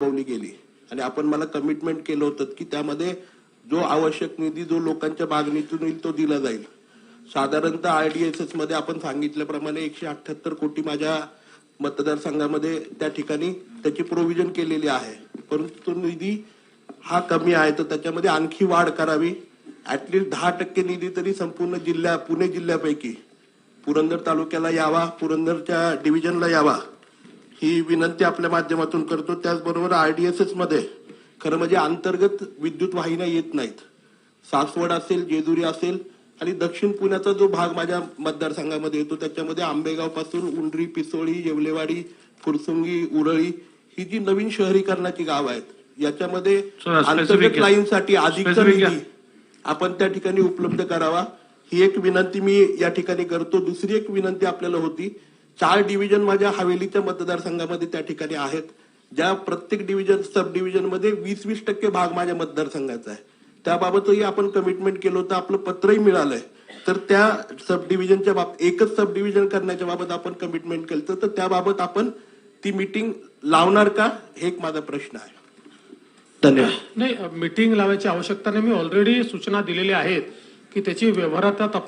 राबवली गेली आणि आपण मला कमिटमेंट केलं होतं की त्यामध्ये जो आवश्यक निधी जो लोकांच्या मागणीतून येईल तो दिला जाईल. साधारणतः आरडीएसएसमध्ये आपण सांगितल्याप्रमाणे एकशे अठ्याहत्तर कोटी माझ्या मतदारसंघामध्ये त्या ठिकाणी त्याची प्रोव्हिजन केलेली आहे. परंतु तो निधी हा कमी आहे तर त्याच्यामध्ये आणखी वाढ करावी. ऍटलिस्ट दहा टक्के निधी तरी संपूर्ण जिल्ह्या पुणे जिल्ह्यापैकी. पुरंदर तालुक्याला यावा पुरंदरच्या डिव्हिजनला यावा. ही विनंती आपल्या माध्यमातून करतो त्याचबरोबर आरडीएसएसमध्ये खरं म्हणजे अंतर्गत विद्युत वाहिन्या येत नाहीत सासवड असेल जेजुरी असेल आणि दक्षिण पुण्याचा जो भाग माझ्या मतदारसंघामध्ये येतो त्याच्यामध्ये आंबेगावपासून उंडरी पिसोळी येवलेवाडी फुरसुंगी उरळी ही जी नवीन शहरीकरणाची गाव आहेत याच्यामध्ये अंतर्गत. लाईनसाठी अधिकचा. निधी आपण त्या ठिकाणी उपलब्ध करावा ही एक विनंती मी या ठिकाणी करतो दुसरी एक विनंती आपल्याला होती चार डिव्हिजन माझ्या हवेलीच्या मतदारसंघामध्ये त्या ठिकाणी आहेत. ज्या प्रत्येक डिव्हिजन सब डिव्हिजनमध्ये वीस वीस टक्के भाग माझ्या मतदारसंघाचा आहे. त्याबाबतही आपण कमिटमेंट केलं होतं आपलं पत्रही मिळालंय. तर त्या सब डिव्हिजनच्या बाबत एकच सब डिव्हिजन करण्याच्या बाबत आपण कमिटमेंट केलं तर त्याबाबत आपण ती मीटिंग लावणार का? हे एक माझा प्रश्न आहे. धन्यवाद. नाही मीटिंग लावायची आवश्यकता नाही. मी ऑलरेडी सूचना दिलेल्या आहेत की त्याची व्यवहारात तपास